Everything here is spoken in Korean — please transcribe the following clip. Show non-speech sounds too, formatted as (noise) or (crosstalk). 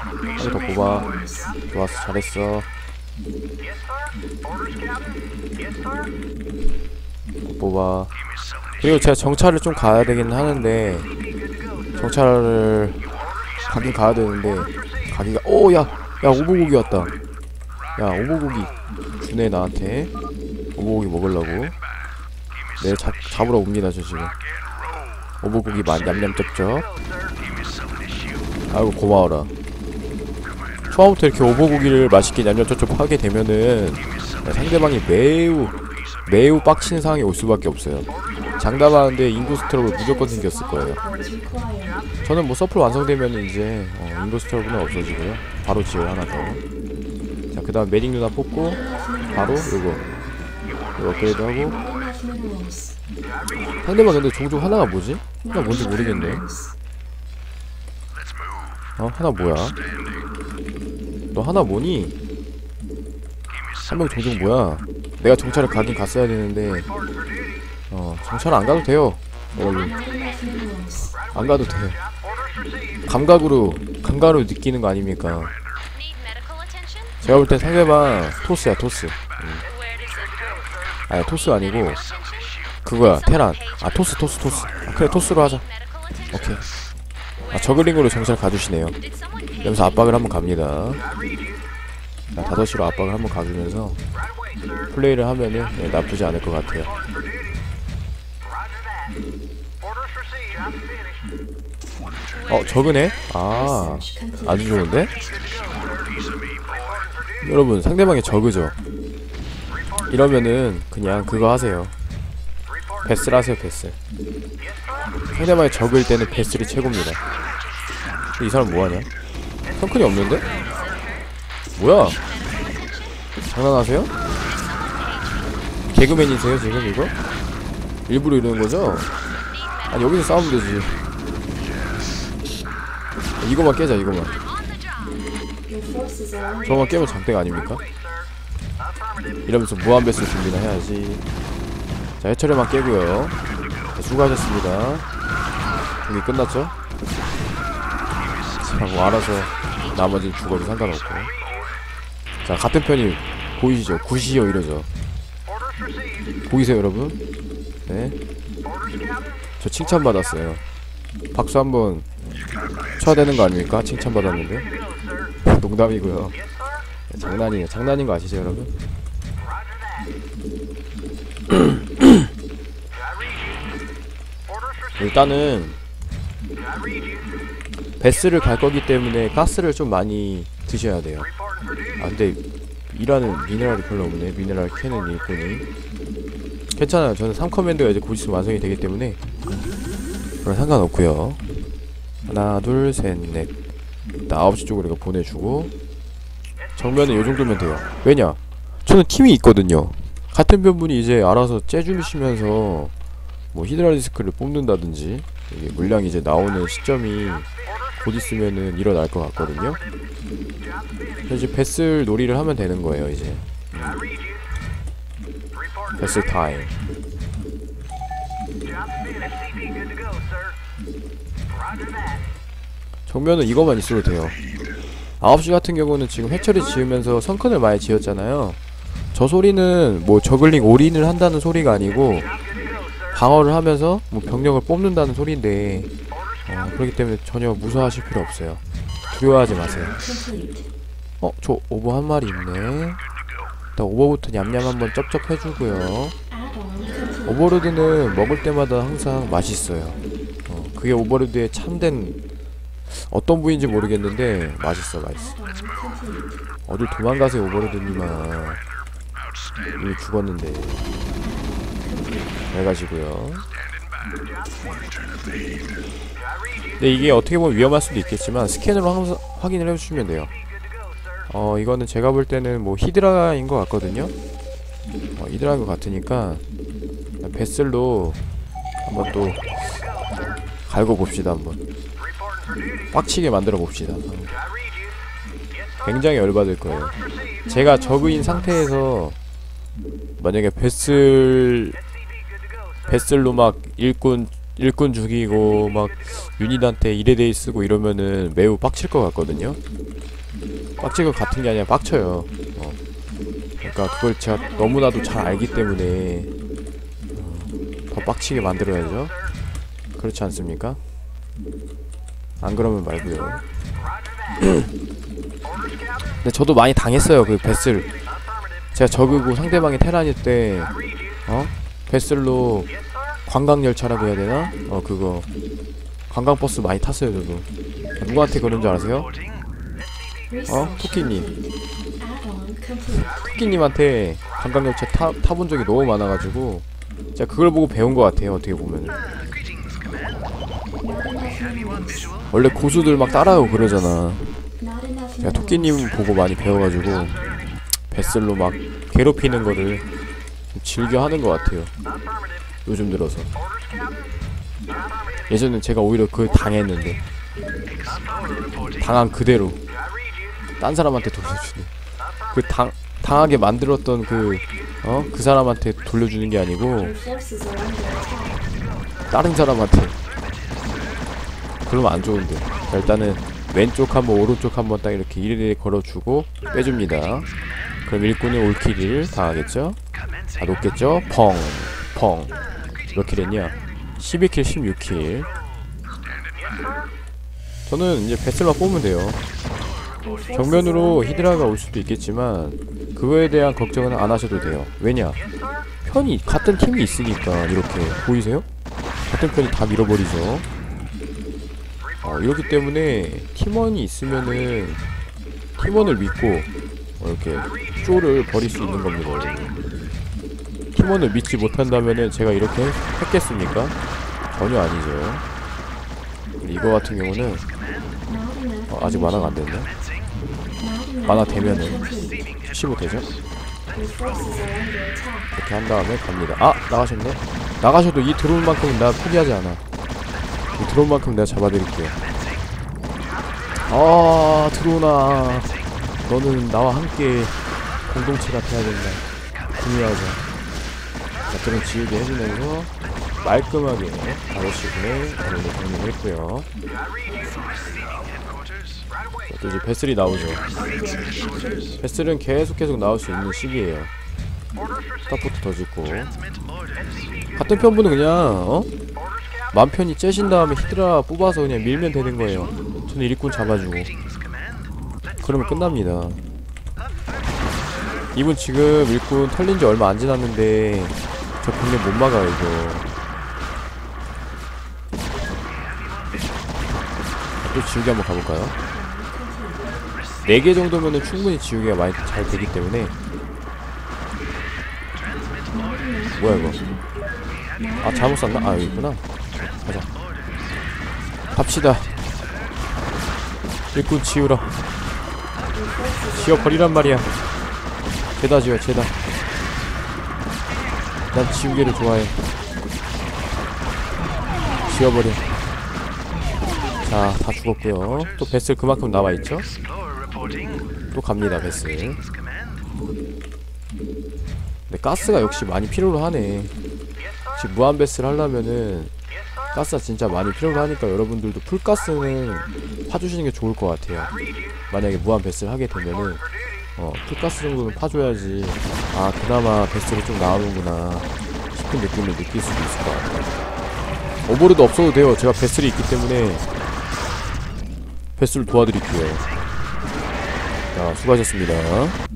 하나 더 뽑아 좋았어 잘했어 뽑아 그리고 제가 정찰을 좀 가야 되긴 하는데 정찰을 가긴 가야 되는데 가기가 오야 야 오보고기 왔다 야 오보고기 주네 나한테 오보고기 먹으려고. 내 잡, 잡으러 옵니다 저 지금. 오보고기 만 냠냠 쩝쩝. 아이고 고마워라. 처음부터 이렇게 오보고기를 맛있게 냠냠 쩝쩝 하게 되면은 상대방이 매우 매우 빡치는 상황이 올 수밖에 없어요. 장담하는데 인구스 트러블 무조건 생겼을 거예요. 저는 뭐 서플 완성되면 이제 어, 인구스 트러블은 없어지고요. 바로 지어 하나 더자그 다음 메딕 누나 뽑고 바로 요거 업그레이드 하고 상대방 근데 종종 하나가 뭐지? 하나 뭔지 모르겠네 어? 하나 뭐야? 너 하나 뭐니? 한 명 종종 뭐야? 내가 정찰을 가긴 갔어야 되는데 어 정찰 안 가도 돼요 여러분 안 가도 돼 감각으로 감각으로 느끼는 거 아닙니까? 제가 볼 땐 상대방 토스야 토스 go? 아니 토스 아니고 그거야 테란 아 토스 토스 토스 아, 그래 토스로 하자? 오케이 아 저글링으로 정찰 가주시네요 여기서 압박을 한번 갑니다 자 5시로 압박을 한번 가주면서 플레이를 하면은 네, 나쁘지 않을 것 같아요. 어 적으네? 아 아주 좋은데? 여러분 상대방이 적으죠 이러면은 그냥 그거 하세요 베스를 하세요 베스 상대방이 적을 때는 베스를 최고입니다 이 사람 뭐하냐? 성큰이 없는데? 뭐야? 장난하세요? 개그맨이세요 지금 이거? 일부러 이러는 거죠? 아니 여기서 싸우면 되지 이거만 깨자 이거만 저거만 깨면 장땡 아닙니까? 이러면서 무한배스 준비나 해야지 자 해처리만 깨고요 자, 수고하셨습니다 여기 끝났죠? 자뭐 알아서 나머지는 죽어도 상관없고 자 같은 편이 보이시죠? 구시요 이러죠. 보이세요 여러분? 네. 저 칭찬받았어요 박수 한번 쳐야 되는 거 아닙니까? 칭찬받았는데. 농담이고요 장난이에요 장난인 거 아시죠 여러분? 일단은. 베스를 갈 거기 때문에 가스를 좀 많이 드셔야 돼요. 아 근데 일하는 미네랄이 별로 없네. 미네랄 캐는 일꾼이. 괜찮아요. 저는 3커맨드가 이제 곧 있으면 완성이 되기 때문에 그럼 상관없고요. 하나 둘 셋 넷. 일단 9시 쪽으로 이거 보내주고. 정면은 요 정도면 돼요. 왜냐? 저는 팀이 있거든요. 같은 변분이 이제 알아서 째주시면서 뭐 히드라 디스크를 뽑는다든지 이게 물량이 이제 나오는 시점이 곧 있으면은 일어날 것 같거든요 이제 베슬 놀이를 하면 되는 거예요 이제. Reporting. 베슬 타임. 정면은 이거만 있어도 돼요 9시 같은 경우는 지금 해처리 지으면서 성큰을 많이 지었잖아요 저 소리는 뭐 저글링 올인을 한다는 소리가 아니고 방어를 하면서 뭐 병력을 뽑는다는 소리인데 어, 그렇기 때문에 전혀 무서워하실 필요 없어요. 두려워하지 마세요. 어? 저 오버 한 마리 있네. 일단 오버부터 냠냠 한번 쩝쩝 해주고요. 오버로드는 먹을 때마다 항상 맛있어요. 어, 그게 오버로드의 참된 어떤 부위인지 모르겠는데 맛있어 맛있어. 어딜 도망가세요 오버로드님아. 이미 죽었는데 잘 가시고요. 근데 이게 어떻게 보면 위험할 수도 있겠지만 스캔으로 항상 확인을 해주시면 돼요. 어 이거는 제가 볼 때는 뭐 히드라인 것 같거든요. 어, 히드라인 것 같으니까 베슬로 한번 또 갈고 봅시다 한번. 빡치게 만들어 봅시다. 굉장히 열받을 거예요. 제가 저그인 상태에서 만약에 베슬 베슬로 막 일꾼 일꾼 죽이고 막 유닛한테 이레데이 쓰고 이러면은 매우 빡칠 것 같거든요. 빡칠 것 같은 게 아니라 빡쳐요. 어. 그러니까 그걸 제가 너무나도 잘 알기 때문에 어, 더 빡치게 만들어야죠. 그렇지 않습니까? 안 그러면 말고요. (clears throat) 근데 저도 많이 당했어요. 그 베슬. 제가 적이고 상대방이 테란일 때. 어? 베슬로 Yes, sir. 관광 열차라고 해야 되나? 어 그거 관광 버스 많이 탔어요 저도 누구한테 그런 줄 아세요? 어? 토끼님 토끼님한테 관광 열차 타, 타본 적이 너무 많아가지고 제가 그걸 보고 배운 것 같아요 어떻게 보면 원래 고수들 막 따라하고 그러잖아 제가 토끼님 보고 많이 배워가지고 베슬로 막 괴롭히는 거를 좀 즐겨 하는 것 같아요 요즘 들어서. 예전엔 제가 오히려 그 당했는데 당한 그대로. 딴 사람한테 돌려주는 그 당 당하게 만들었던 그 어? 그 사람한테 돌려주는 게 아니고 다른 사람한테 그러면 안 좋은데 자, 일단은 왼쪽 한번 오른쪽 한번 딱 이렇게 일일이 걸어주고 빼줍니다 그럼 일꾼이 올킬을 당하겠죠? 아 높겠죠? 펑 펑. 몇 킬 했냐? 12킬 16킬 저는 이제 베슬만 뽑으면 돼요 정면으로 히드라가 올 수도 있겠지만 그거에 대한 걱정은 안 하셔도 돼요 왜냐 편이 같은 팀이 있으니까 이렇게 보이세요? 같은 편이 다 밀어버리죠 어, 이렇기 때문에 팀원이 있으면은 팀원을 믿고 어, 이렇게 쪼를 버릴 수 있는 겁니다. 팀원을 믿지 못한다면은 제가 이렇게 했겠습니까? 전혀 아니죠 이거 같은 경우는 어, 아직 만화가 안 됐네 만화 되면은 15 되죠? 이렇게 한 다음에 갑니다. 아 나가셨네. 나가셔도 이 드론 만큼은 나 포기하지 않아. 이 드론 만큼 내가 잡아드릴게요. 아 드론아, 너는 나와 함께 공동체가 돼야 된다. 중요하죠. 자, 드론 지우개 해주면서 말끔하게 5시분에 드론을 정리했고요. 자, 또 이제 베슬이 나오죠. 베슬은 계속 계속 나올 수 있는 시기예요. 스타포트 더 짓고 같은 편분은 그냥 어? 맘 편히 째신 다음에 히드라 뽑아서 그냥 밀면 되는 거예요. 저는 일꾼 잡아주고 그러면 끝납니다. 이분 지금 일꾼 털린 지 얼마 안 지났는데 저 병력 못 막아요 이거. 또 지우개 한번 가볼까요? 4개 정도면은 충분히 지우개가 많이 잘 되기 때문에. 뭐야 이거? 아 잘못 샀나? 아 여기 있구나. 가자. 갑시다. 일꾼 지우라 지워버리란 말이야. 죄다 지워 죄다 난 지우개를 좋아해. 지워버려. 자 다 죽었고요. 또 베슬 그만큼 남아있죠? 또 갑니다 베슬. 근데 가스가 역시 많이 필요로 하네. 지금 무한 베스를 하려면은 가스가 진짜 많이 필요로 하니까 여러분들도 풀가스는 파주시는 게 좋을 것 같아요. 만약에 무한 베스를 하게 되면은 어 풀가스 정도는 파줘야지. 아 그나마 베스를 좀 나오는구나 싶은 느낌을 느낄 수도 있을 것 같아요. 오버로드 없어도 돼요. 제가 베스를 있기 때문에 베스를 도와드릴게요. 자 수고하셨습니다